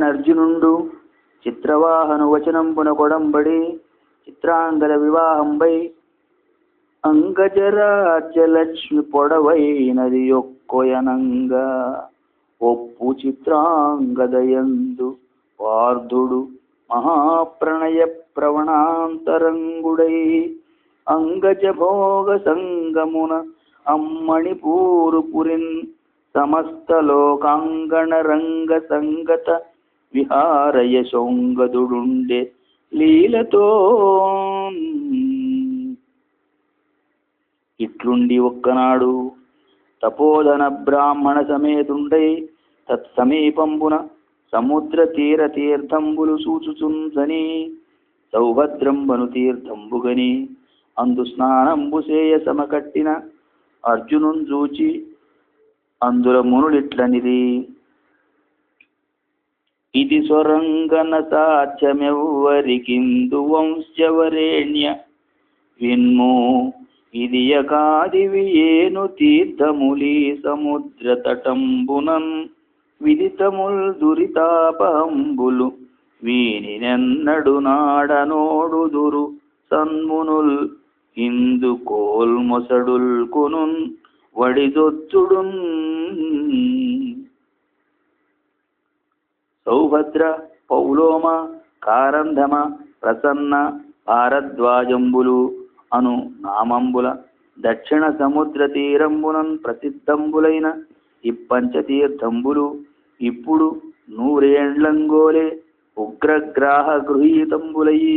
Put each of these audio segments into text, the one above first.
అనిన అర్జునుండు చిత్రవాహను వచనంబున కొడంబడి చిత్రాంగద వివాహంబై అంగజరాజ్యలక్ష్మి పొడవైనది ఒక్కొయనంగా ఒప్పు చిత్రాంగదయందు పార్థుడు మహాప్రణయ ప్రవణాంతరంగుడై అంగజ భోగ సంగమున అమ్మణి పూరు పురిన్ సమస్త లోకాంగణ రంగ సంగత విహారయ శొంగదుడుండే లీలతో. ఇట్లుండి ఒక్కనాడు తపోధన బ్రాహ్మణ సమేతుండై తత్సమీపంబున సముద్ర తీర తీర్థంబులు సూచుచుంసని సౌభద్రంబను తీర్థంబుగని అందు స్నానంబు సేయ సమకట్టిన అర్జునుం చూచి అందుల మునుడిట్లనిది ఇది స్వరంగన సాధ్యమెవ్వరికిందు వంశవరేణ్య. విన్ము ఇది యకాదివి ఏను తీర్థములి సముద్ర తటంబునన్ విదితముల్ దురితాపంబులు వీనినెన్నడు నాడనోడుదురు సన్మునుల్. ఇందు కోల్మొసడుల్ కొనున్ వడిదొచ్చుడున్ సౌభద్ర పౌలోమ కారంధమ ప్రసన్న భారద్వాజంబులు అను నామంబుల దక్షిణ సముద్ర తీరంబునన్ ప్రసిద్ధంబులైన ఇప్పంచతీర్థంబులు ఇప్పుడు నూరేండ్లంగోలే ఉగ్రగ్రాహ గృహీతంబులయి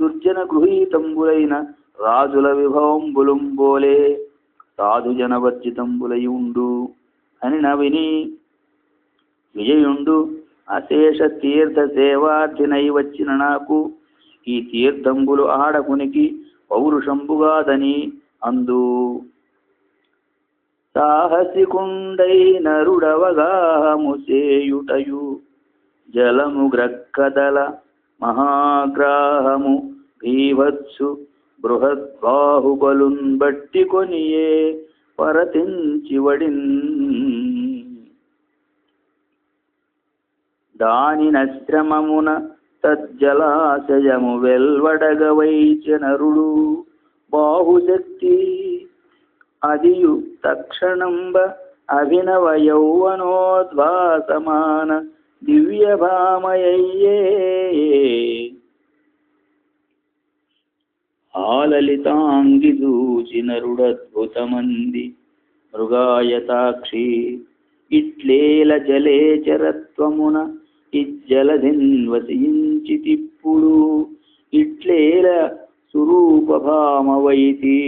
దుర్జన గృహీతంబులైన రాజుల విభవంబులుంబోలే సాధు జనవర్జితంబులై ఉండు. అని నవిని విజయుండు అశేష తీర్థ సేవార్థినై వచ్చిన నాకు. ఈ తీర్థంబులు ఆడకునికి పౌరుషంబుగాదని అందు. సాహసికుండై నరుడవగాహము చేయుటయు. జలము గ్రక్కదల మహాగ్రాహము భీవత్సు బృహద్బాహుబలున్ బట్టి కొనియే పరతించి వడిన్ దాని నశ్రమమున తజ్జలాశయము వెల్వడగవైచ నరుడు. బాహుశక్తి అదియు తక్షణంబ అభినవ యౌవనోద్వాసమాన దివ్యభామయయ్యే ఆలలితాంగి దూచి నరుడద్భుతమంది మృగాయతాక్షి ఇట్లేల జలేచరత్వమున ఇజ్జలధిన్వసించి తిప్పుడు ఇట్లేల సురూపభామవైతి.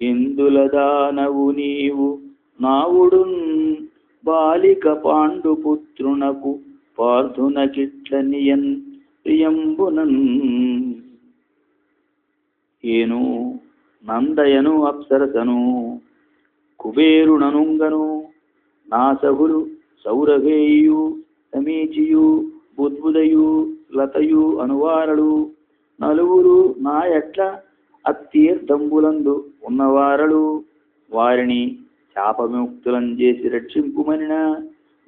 ఇందుల దానవు నీవు నావుడున్ బాలిక పాండుపుత్రునకు పార్థునకిట్లనియన్ ప్రియంబునన్. ఏను నందయను అప్సరసను కుబేరుననుంగను నాసహులు సౌరభేయు సమీచియు బుద్బుదయు లతయు అనువారడు. నలుగురు నా ఎట్ల అత్తీర్థంబులందు ఉన్నవారడు. వారిని శాపముక్తులం చేసి రక్షింపుమనిన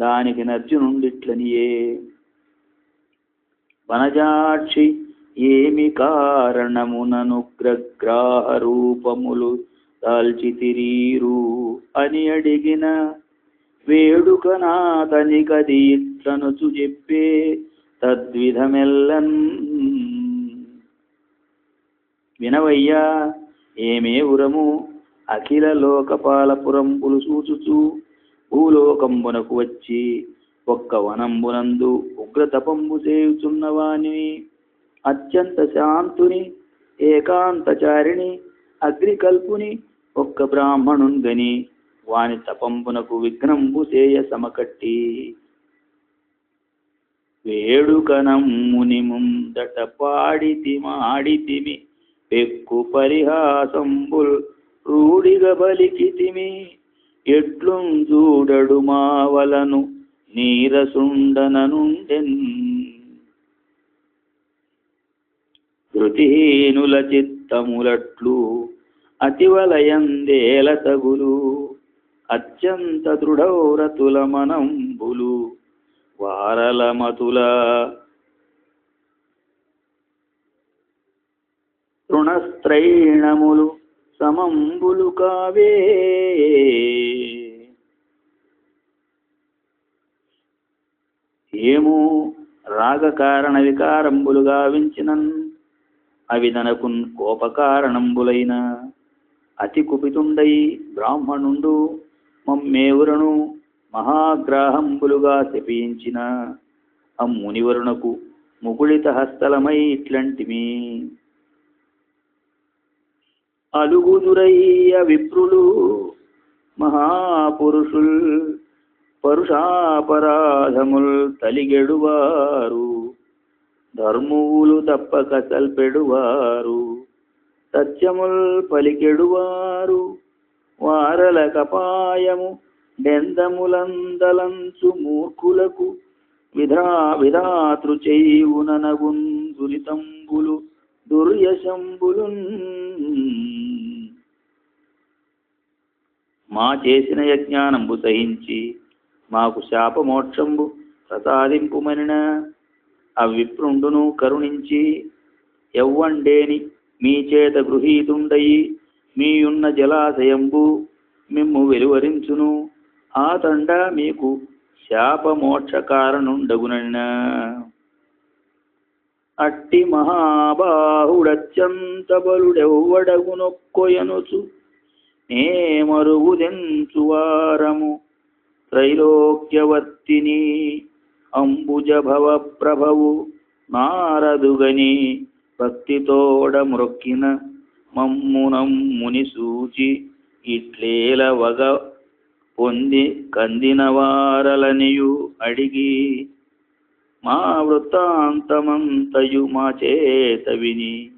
దానికి నర్జునుండిట్లనియే. వనజాక్షి ఏమి కారణముననుగ్రగ్రాహ రూపములు దాల్చితిరీరు అని అడిగిన వేడుక నాతనికది ఇట్లనుచు చెప్పే తద్విధమెల్లన్. వినవయ్యా ఏమే ఉరము? అఖిల లోకపాలపురంబులు సూచుచు భూలోకంబునకు వచ్చి ఒక్క వనంబునందు ఉగ్రతపంబు చేయుచున్నవాని అత్యంత శాంతుని ఏకాంతచారిణి అగ్రికల్పుని ఒక్క బ్రాహ్మణున్ గని వాని తపంపునకు విఘ్నంబు చేయ సమకట్టి. వేడుకనమ్ముని ముందట పాడితి మాడితిమి పెక్కు పరిహాసంబుల్ రూడిగ బలికితిమి. ఎట్లు చూడడు మావలను నీరసుండననుండెన్. ధృతిహీనుల చిత్తములట్లు అతివలయందేల తగులు. అత్యంత దృఢౌరతుల మనంబులు వారలమతుల తృణస్త్రైణములు సమంబులు కావే. ఏమో రాగకారణ వికారంబులు గావించినన్ అవి తనకున్ కోపకారణంబులైన అతి కుపితుండై బ్రాహ్మణుండు మమ్మేవురను మహాగ్రాహంబులుగా శపించిన. ఆ మునివరునకు ముకుళిత హస్తలమై ఇట్లాంటిమి. అలుగుదురయ్య విప్రులు మహాపురుషుల్ పరుషాపరాధముల్ తలిగెడువారు. ధర్మువులు తప్పక సల్పెడువారు సత్యముల్ పలికెడువారు. వారల కపాయము డెందములందలంచు మూర్ఖులకు విధా విధాతృ చేయుననగున్ దురితంబులు దుర్యశంబులు మా చేసిన యజ్ఞానంబు సహించి మాకు శాపమోక్షంబు ప్రసాదింపుమనిన అవిప్రుండును కరుణించి ఎవ్వండేని మీ చేత గృహీతుండయి మీయున్న జలాశయంబు మిమ్ము వెలువరించును. ఆ తండ మీకు శాపమోక్ష కారణుండగునైనా అట్టి మహాబాహుడత్యంత బలుడెవ్వడగునొక్కొయనుచు నే మరుగుదెంచువారము త్రైలోక్యవర్తిని అంబుజభవ ప్రభవు నారదుగని భక్తితోడ మొక్కిన మమ్మునం ముని సూచి ఇట్లేల వగ పొంది కందినవారలనియు అడిగి మా వృత్తాంతమంతయు మా చేత విని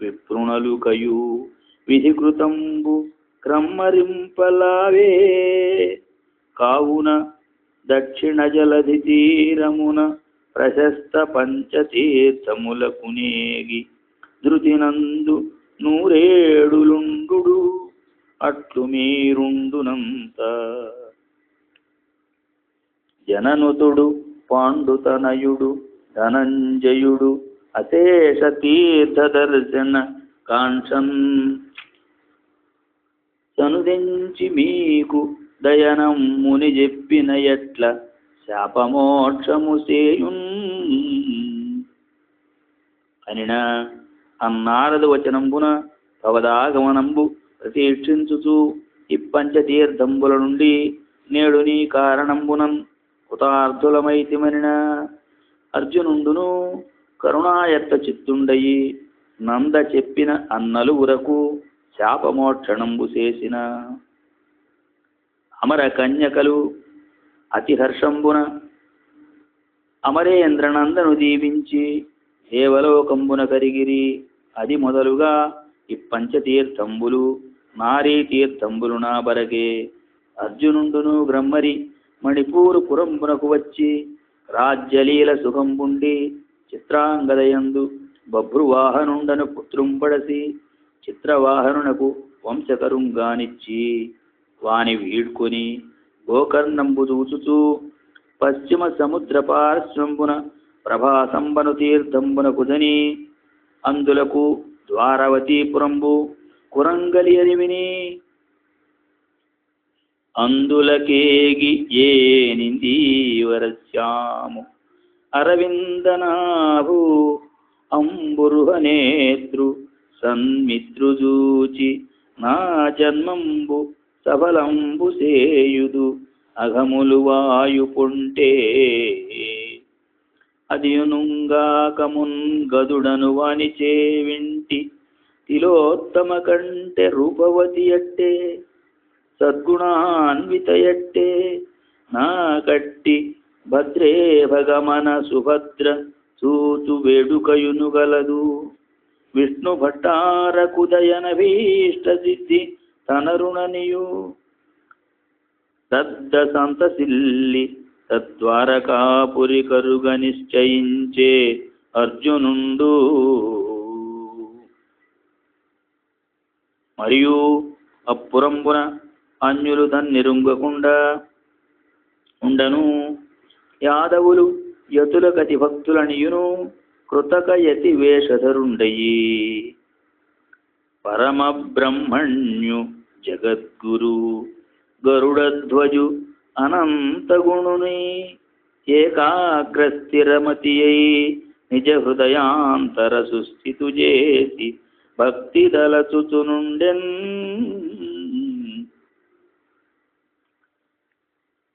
విప్రుణలు కయు విధికృతంబు క్రమ్మరింపలావే. కావున దక్షిణ జలధి తీరమున ప్రశస్త పంచతీర్థములకునేగి ధృతినందు నూరేడులుండు అట్లు మీరుండునంత. జననుతుడు పాండుతనయుడు ధనంజయుడు అశేష తీర్థ దర్శన కాంక్షన్ సనుదించి మీకు దయనం ముని చెప్పిన ఎట్ల శాపమోక్షము సేయున్ అనినా అన్నారదు వచనంబున భవదాగమనంబు ప్రతీక్షించుచు ఇప్పంచతీర్థంబుల నుండి నేడు నీ కారణంబునం కృతార్థులమైతిమనిన అర్జునుండును కరుణాయత్త చిత్తుండయి నంద చెప్పిన అన్నలుగురకు శాపమోక్షణంబు చేసిన. అమర కన్యకలు అతిహర్షంబున అమరేంద్రనందను దీవించి దేవలోకంబున కరిగిరి. అది మొదలుగా ఈ పంచతీర్థంబులు నారీ తీర్థంబులు నా బరగే అర్జునుండును బ్రహ్మరి మణిపూరు పురంబునకు వచ్చి రాజ్యలీల సుఖంబుండి చిత్రాంగదయందు బభ్రువాహనుండను పుత్రుంపడసి చిత్రవాహనునకు వంశకరుంగానిచ్చి వాని వీడ్కొని గోకర్ణంబు చూచుచూ పశ్చిమ సముద్ర పార్శ్వంబున ప్రభాసంబను తీర్థంబున కుదని అందులకు ద్వారవతీపురంబు కురంగలి అరివిని అందులకేగి ఏ నిందీవరస్యాము అరవిందనాభు అంబురుహనేత్రు సన్మిత్రుజూచి నా జన్మంబు సఫలంబు సేయుదు. అఘములు వాయు అదియునుంగాకమున్ గదుడను వానిచే వింటి తిలోత్తమ కంటే రూపవతి అట్టే సద్గుణాన్వితయట్టే. నా కట్టి భద్రే భగమన సుభద్ర సూచు వేడుకయును గలదు. విష్ణు భట్టారకుదయన భీష్ట సిద్ధి తనరుణనియు దద్ద సంతసిల్లి తద్వారకాపురి కరుగ నిశ్చయించే అర్జునుండు. మరియు అప్పురంబున అన్యులు దన్నిరుంగకుండా ఉండను. యాదవులు యతుల గతి భక్తులనియును కృతక యతి వేషధరుండయి పరమ బ్రహ్మణ్యు జగద్గురు గరుడధ్వజు అనంతగుణుని ఏకాగ్ర స్థిరమతి అయి నిజ హృదయాంతర సుస్థితు చేసి భక్తి దలచుచునుండెన్.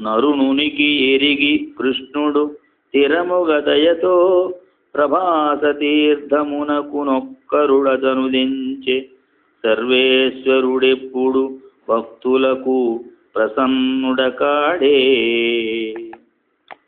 నరుణునికి ఎరిగి కృష్ణుడు స్థిరముగదయతో ప్రభాస తీర్థమునకు నొక్కరుడతనుదించే సర్వేశ్వరుడెప్పుడు భక్తులకు ప్రసన్నుడ కాడే